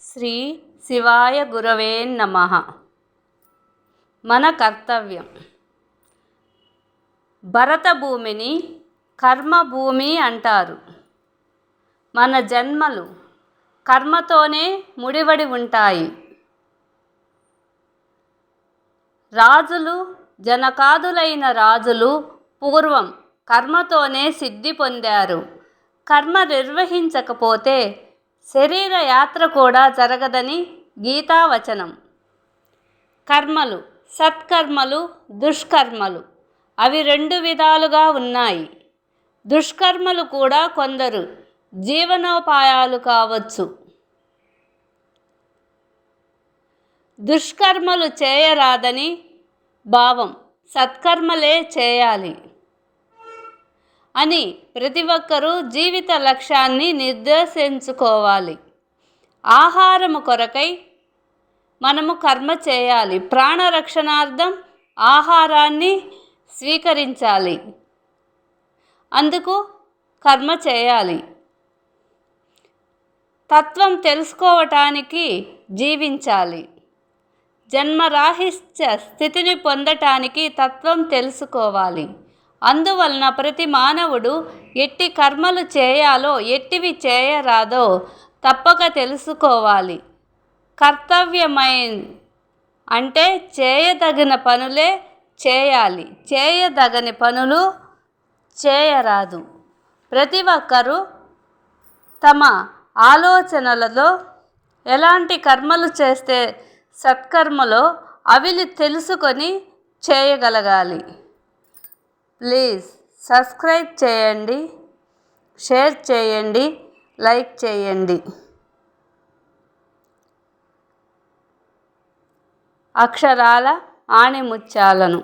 శ్రీ శివాయ గురవే నమ. మన కర్తవ్యం. భరత భూమిని కర్మభూమి అంటారు. మన జన్మలు కర్మతోనే ముడివడి ఉంటాయి. రాజులు జనకాదులైన రాజులు పూర్వం కర్మతోనే సిద్ధి పొందారు. కర్మ నిర్వహించకపోతే శరీర యాత్ర కూడా జరగదని గీతావచనం. కర్మలు సత్కర్మలు దుష్కర్మలు అవి రెండు విధాలుగా ఉన్నాయి. దుష్కర్మలు కూడా కొందరు జీవనోపాయాలు కావచ్చు. దుష్కర్మలు చేయరాదని భావం సత్కర్మలే చేయాలి. అని ప్రతి ఒక్కరూ జీవిత లక్ష్యాన్ని నిర్దేశించుకోవాలి. ఆహారము కొరకై మనము కర్మ చేయాలి. ప్రాణరక్షణార్థం ఆహారాన్ని స్వీకరించాలి. అందుకు కర్మ చేయాలి. తత్వం తెలుసుకోవటానికి జీవించాలి. జన్మరాహిత్య స్థితిని పొందటానికి తత్వం తెలుసుకోవాలి. అందువలన ప్రతి మానవుడు ఎట్టి కర్మలు చేయాలో ఎట్టివి చేయరాదో తప్పక తెలుసుకోవాలి. కర్తవ్యమైన అంటే చేయదగిన పనులే చేయాలి. చేయదగని పనులు చేయరాదు. ప్రతి ఒక్కరూ తమ ఆలోచనలలో ఎలాంటి కర్మలు చేస్తే సత్కర్మలో అవిని తెలుసుకొని చేయగలగాలి. ప్లీజ్ సబ్స్క్రైబ్ చేయండి షేర్ చేయండి లైక్ చేయండి. అక్షరాల ఆణిముత్యాలను.